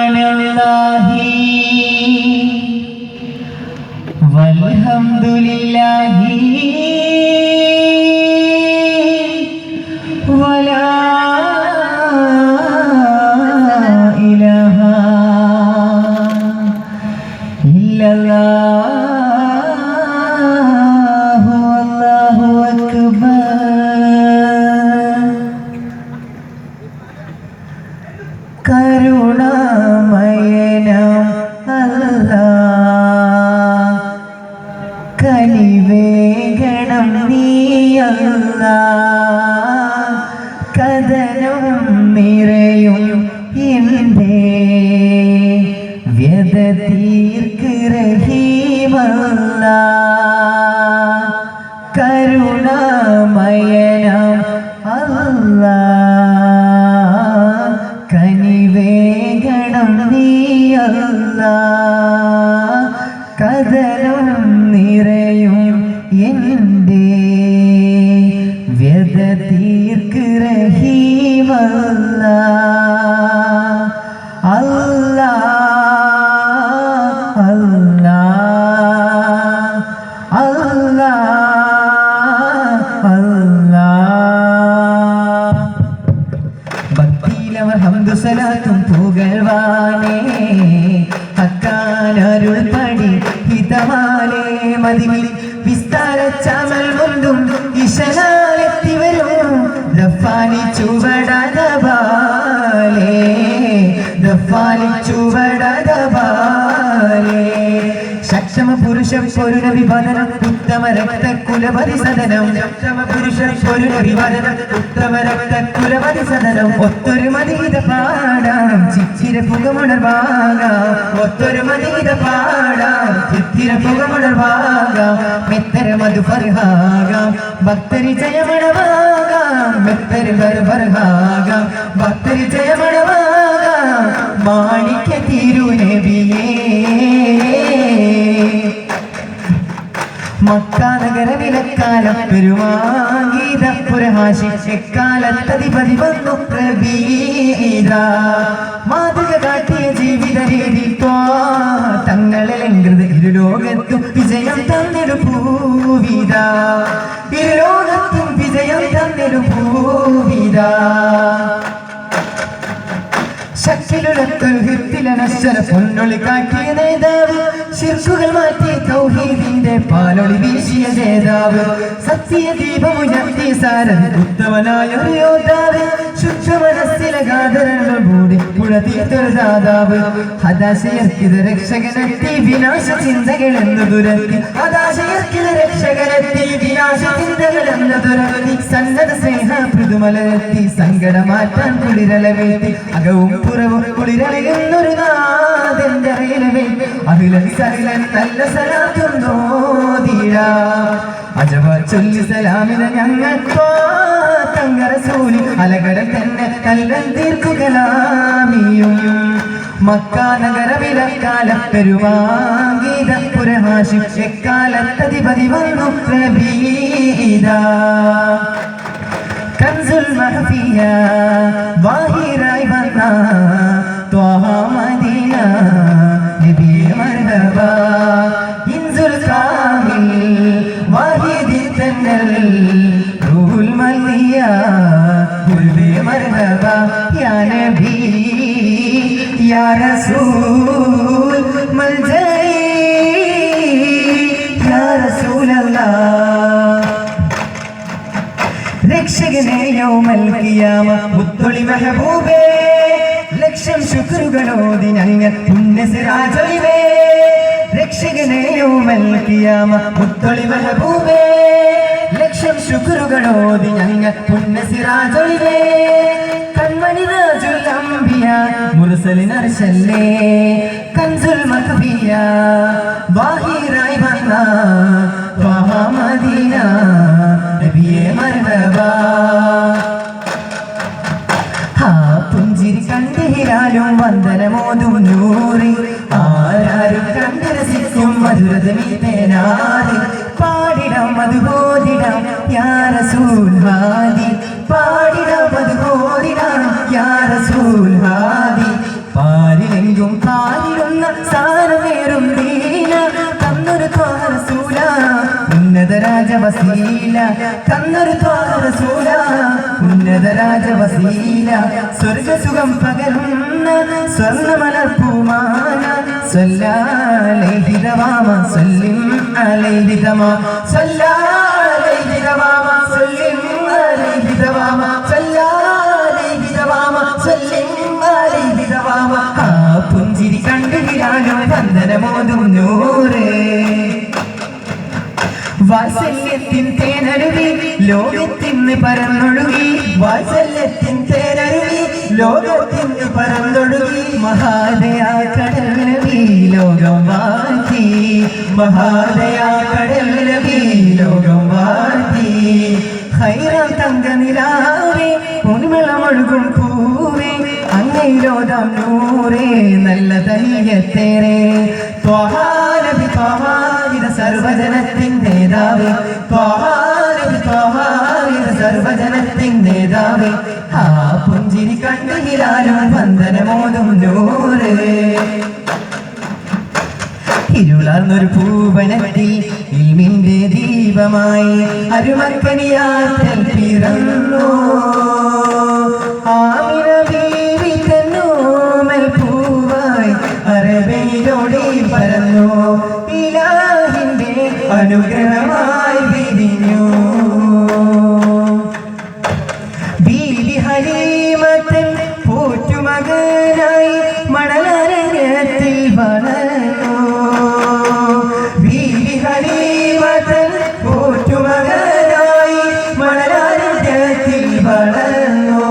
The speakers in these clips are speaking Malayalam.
സുബ്ഹാനല്ലാഹി വൽഹംദുലില്ലാഹി തീർക്ക് റഹീമല്ല കരുണാമയനം അല്ല. കനിവേഗണം നീയല്ല. കഥനം നിറയും എന്റെ വ്യത തീർക്ക് ചമൽ മുന്തും ഇശനാലെത്തി വരും. ദഫാനി ചുവടതപാലേ ദഫാനി ചുവടതപാലേ. സക്ഷമ പുരുഷ പൊരുണ വിഭജനം ഉത്തമ രക്ത കുലപതി സദനം സക്ഷമ പുരുഷ പൊരുണ വിഭജനം ഉത്തമ സദനം ഒത്തൊരു മനീത പാടാം ചിച്ചിര പുകമുണർവാകാം ഒത്തൊരു മനീത പാടാം ചിത്തിര പുകമുണർവാകാം മെത്തര മധു ഫർഹാകാം ഭക്തരി ജയമണവാകാം മെത്തരി ഫർഹാകാം ഭക്തരി ജയമണവാകാം മാണിക്യ തിരുനബിയേ. മക്കാനഗരവിലക്കാലം പെരുമാഗീത പെരുമാഗീതപുരഹാശി എക്കാലത്തതിപതി വന്നു പ്രവീര. മാതൃക കാട്ടിയ ജീവിത രീതി തങ്ങളിലെങ്കൃത് ഇരുലോകത്തും വിജയം തന്നിരു പൂവിത ഇരുലോകത്തും വിജയം തന്നിരു പൂവിത പൊന്നൊളി കാട്ടിയ നേതാവ് ശിർക്കുകൾ മാറ്റി തൗഹീദിന്റെ പാലൊളി വീശിയ നേതാവ് സത്യ ദീപമുയർത്തിയ സാരൻ ഉത്തമനായ ഒരു യോദ്ധാവ് ശുദ്ധ മനസ്സിലെ ഗാധരങ്ങൾ മൂടി പുഴ തീർത്തൊരു ദാതാവ് ഹതാശയർക്കിത രക്ഷകനെത്തി വിനാശ ചിന്തകളെന്ന് ദുരത്തി ഹതാശയർക്കിത രക്ഷകനെത്തി വിനാശ ചിന്തകളെന്ന് ദുരത്തി സന്നദ്ധ സ്നേഹ മൃദുമലരെത്തി സങ്കടമാറ്റാൻ കുളിരളവേത്തി അകവും പുറവും കുളിരളയുന്നൊരു നാഥന്റെ അയലവേ നല്ല സലാത്തുന്നോതിട അജവ ചൊല്ലി സലാമിന ഞങ്ങൾക്കോ തങ്കറസൂലി അലകടൽ തന്നെ കല്ലൻ തീർക്കുകലാമിയും മക്കാനഗര വിലക്കാലം പെരുമാഗീത പുരഹാശി. എക്കാലത്തധിപതി വന്നു പ്രഭീത കൻസുൽ മഹഫിയ വാഹിറായി വന്ന ത്വഹ മദീന നബിയെ മർഹബ. ഇൻസുൽ കാമിൽ വാഹിദി തന്നൽ റൂഹുൽ മല്ലിയ ഗുൽബി മർഹബ. യാ നബി യാ റസൂൽ മൽജയി യാ റസൂലല്ലാഹ്. രക്ഷകനെ യൗമൽ ഖിയാമ മുത്തൊളി മെഹബൂബേ. ലക്ഷം ശുക്രുകളോതി ഞങ്ങൾ പുണ്യസിരാജൊളിവേ രക്ഷകനെയോ മൽക്കിയാമ പുത്തൊളി മെഹബൂബേ ലക്ഷം ശുക്രുകളോതി ഞങ്ങൾ പുണ്യസിരാജൊളിവേ കൺമണി രാജുൽ അംബിയ മുർസലിൻ അർശല്ലേ കൻസുൽ മഖബിയ കണ്ടിരാലും നൂറി ആരാരും കണ്ടരസിക്കും മധുരതമീ പേനാറി. പാടിടം മധുബോധിടാം യാ റസൂൽ വസീല തന്നൊരു ത്വാരസൂല ഉന്നത രാജവസീല സ്വർഗസുഖം പകരുന്ന സ്വർണമലർപ്പൂമാന സല്ലാലേഹിതവാമ സല്ലിം അലൈഹിതമാ സല്ലാലേഹിതവാമ സല്ലിം അലൈഹിതവാമ സല്ലാലേഹിതവാമ സല്ലിം അലൈഹിതവാമ. ആ പുഞ്ചിരി കണ്ടുകിരാനോ ചന്ദനമോതും നൂറേ. വാത്സല്യത്തിൻ തേനരുവി ലോകത്തിന്ന് പരന്നൊഴുകി. വാത്സല്യത്തിൻ തേനരുവി ലോകത്തിന്ന് പരന്നൊഴുകി. മഹാദയാ കടലവി ലോകം വാഴ്ത്തി. മഹാദയാ കടലവി ലോകം വാഴ്ത്തി. ഹൈറാം തങ്ക നിലാവേ ഉന്മളമൊഴുകും പൂവേ. അങ്ങയിലോതാം നൂറേ നല്ല തയ്യത്തേറെ ത്വഹാനബി ത്വഹാനിത സർവജനത്തിൻ നേതാവ് നേതാവ്. ആ പുഞ്ചിരി കണ്ടുകിലാലും വന്ദനമോതും നൂറ്. ഇരുളർന്നൊരു പൂവനത്തിൽ ഇൽമിന്റെ ദീപമായി അരുമക്കനിയാറ്റൽ പിറന്നു. ആമിന പൂവായി അരബയിലോടെ പരന്നു. ഇലാഹിന്റെ അനുഗ്രഹമായി വിരിഞ്ഞു. ബീവി ഹരീമത്തൻ പോറ്റുമകനായി മണലരങ്ങത്തിൽ വളർന്നു. ബീവി ഹരീമത്തൻ പോറ്റുമകനായി മണലരങ്ങത്തിൽ വളർന്നു.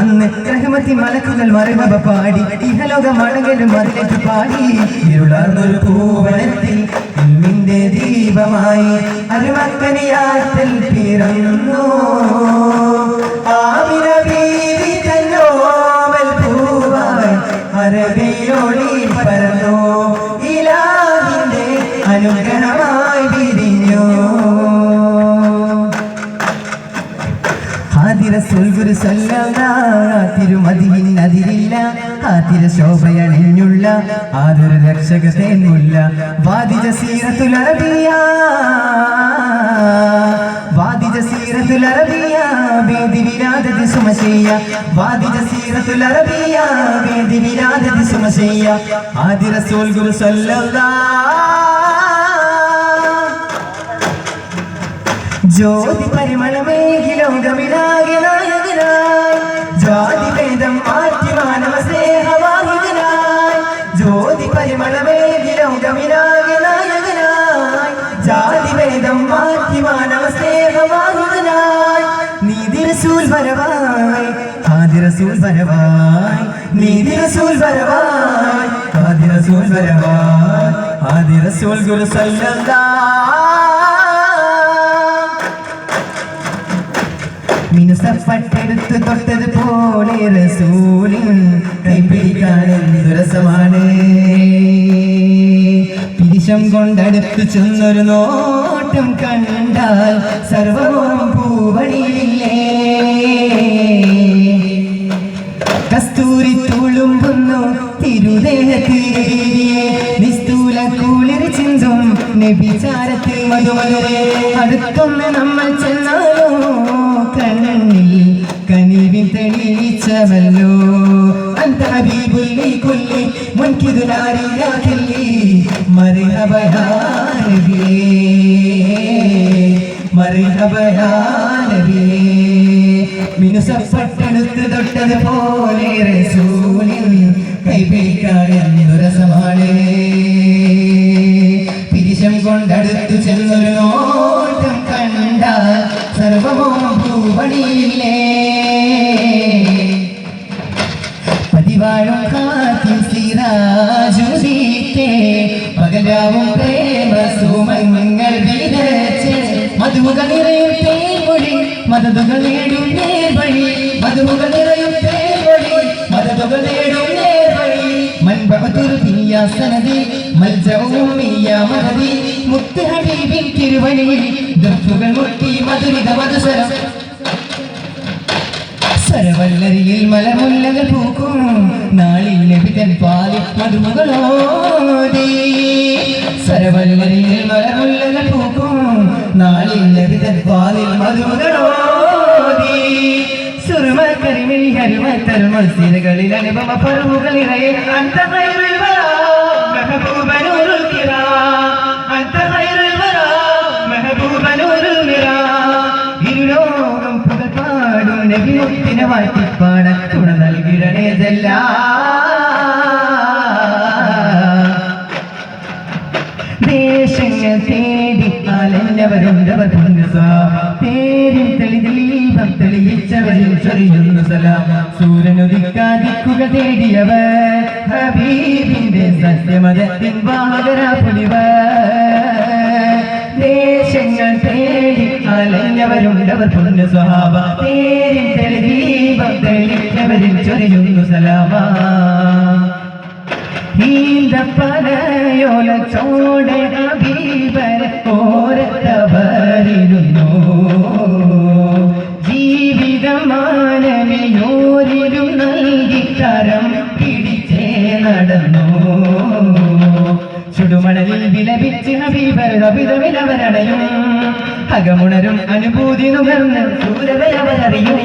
അന്ന് റഹ്മത്തി മലക്കുകൾ മറിമബ പാടി പാടി. ഇരുളർന്നൊരു ദീപമായി അരുമക്കനിയാത്തിൽ പിറന്നു ഇലാഹിന്റെ അനുഗ്രഹമായി ഹാതിര ആ തിരശോഭയണിഞ്ഞുള്ള ആതൊരു രക്ഷക തേന്നുല്ല വാദിജ സീറത്തുൽ അറബിയ വാദിജ സീറത്തുൽ അറബിയ വേദി വിരാദതി സുമശയ്യ. വാദിജ സീറത്തുൽ അറബിയ വേദി വിരാദതി സുമശയ്യ ആദിര സുൽഗുരു സല്ലല്ലാ ജ്യോതി പരിമളമേകി ലോകമിലാകെ നായകനായി ജാതി ഭേദം മാറ്റി മാനവ സ്നേഹവാഹികനായി ജ്യോതി പരിമളമേകി ലോകമിലാകെ നായകനായി ജാതി ഭേദം മാറ്റി മാനവ സ്നേഹവാഹികനായി നീതി റസൂൽ വരവായി ആദി റസൂൽ വരവായി നീതി റസൂൽ വരവായി ആദി റസൂൽ വരവായി ആദി റസൂൽ ഗുരു സല്ലല്ലാഹ് മിനുസപ്പെട്ടെടുത്ത് തൊട്ടത് പോലെ റസൂലിൻ കൈപിടിക്കാൻ രസമാണ്? പിരിശം കൊണ്ടടുത്ത് ചെന്നൊരു നോട്ടം കണ്ടാൽ സർവവും പൂവണിയില്ലേ? കസ്തൂരി തുളുമ്പുന്നു തിരുദേഹത്തിരിയെ നിസ്തൂല കൂളിർ ചിന്തും നബിചാരത്തിൽ മധുമധുരെ അടുത്തൊന്ന് നമ്മൾ ചെന്നാലോ? കണ്ണിൽ തെളിയിച്ചവല്ലോ. അന്ത ഹബീബുല്ലി കൊല്ലി മുൻകിതുലാരിയാകില്ലി മറിഹബയാനബിയേ മറിഹബയാനബിയേ. മിനുസപ്പെട്ടെടുത്ത് തൊട്ടത് പോലെ റസൂലിൽ കൈപിടിക്കാൻ രസമാണ്. പിരിശം കൊണ്ടടുത്തു ചെന്നൊരു നോട്ടം ഭൂപണിയില്ലേ പതിവാഴും കാത്തിൽ സിറാജുദീത്തെ പകലാവും പ്രേമ സുമങ്ങൾ വിതച്ച്. മധുമുകൾ നിറയും തേൻമൊഴി മതതുകൾ നേടും നേർവഴി. മധുമുകൾ നിറയും തേൻമൊഴി മതതുകൾ നേടും നേർവഴി. മൻപവതുർ തീയ സനതി മനതി മുത്ത് ഹബീബിൻ തിരുവഴിയിൽ ദർഫുകൾ മുട്ടി മധുരിത മധുസരം സരവല്ലരിയിൽ മലമുല്ലകൾ പൂക്കും. നാളിൽ ലഭിതൻ പാലി മധുമകളോടി. സരവല്ലരിയിൽ മലമുല്ലകൾ പൂക്കും. നാളിൽ ലഭിതൻ പാലി മധുകളോതി സുർമ കരിമിൽ ഹരിമ തരുമ സിരകളിൽ അനുപമ അന്ത ഖൈറുൽ മുത്തിനെ വാഴ്ത്തിപ്പാടാൻ തുണ നൽകിടണേ ദേശങ്ങൾ തേടി അലഞ്ഞവരുണ്ടവർ പേരിൽ തെളിദീപം തെളിയിച്ചവരിൽ ചൊരിയുന്നു സലാം. സൂര്യനുദിക്കാതിക്കുക തേടിയവർ. ഹബീബിന്റെ സത്യമതത്തിൻ വാഹകര പുലിവർ. ദേശങ്ങൾ തേടി അലഞ്ഞവരുണ്ടവർ പുണ്യ സ്വഭാവ പേരിൽ തെളിദീപം തെളിയിച്ചവരിൽ ചൊരിയുന്നു സലാമാ. ഈന്തപ്പനയോല ചോടെ അഭീപര ഓരത്തവരിരുന്നു. ജീവിതമാനമയോരിലും നൽകി കരം പിടിച്ചേ നടന്നു. ചുടുമണലിൽ വിലപിച്ച് ഹബീബർ അഭിതവിലവരടയും അകമുണരും അനുഭൂതി നുകർന്ന് സൂരവരവരറിയും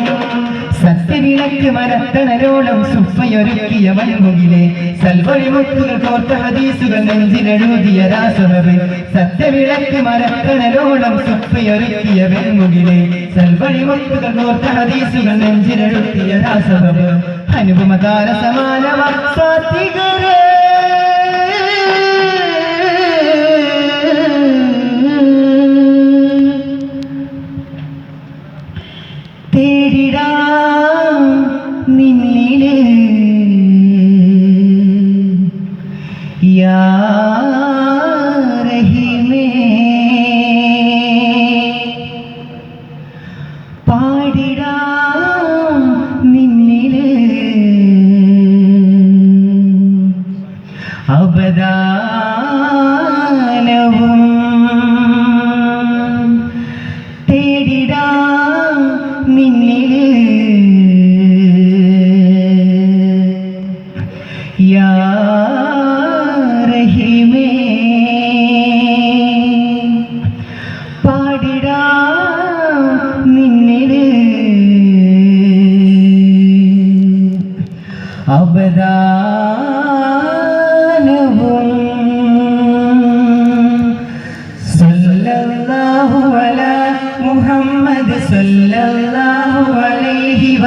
സത്യവിളക്ക് മരത്തണരോളം സുഫയൊരുക്കിയ വൻമുകിലെ സൽവഴിമുത്തുകൾ കോർത്ത ഹദീസുകൾ നെഞ്ചിലെഴുതിയ രാസഹബ് സത്യവിളക്ക് മരത്തണരോളം സുഫയൊരുക്കിയ വെൺമുകിലെ സൽവഴിമുത്തുകൾ കോർത്ത ഹദീസുകൾ നെഞ്ചിലെഴുതിയ രാസഹബ് അനുപമതാര സമാനവ സാത്വികരേ യാ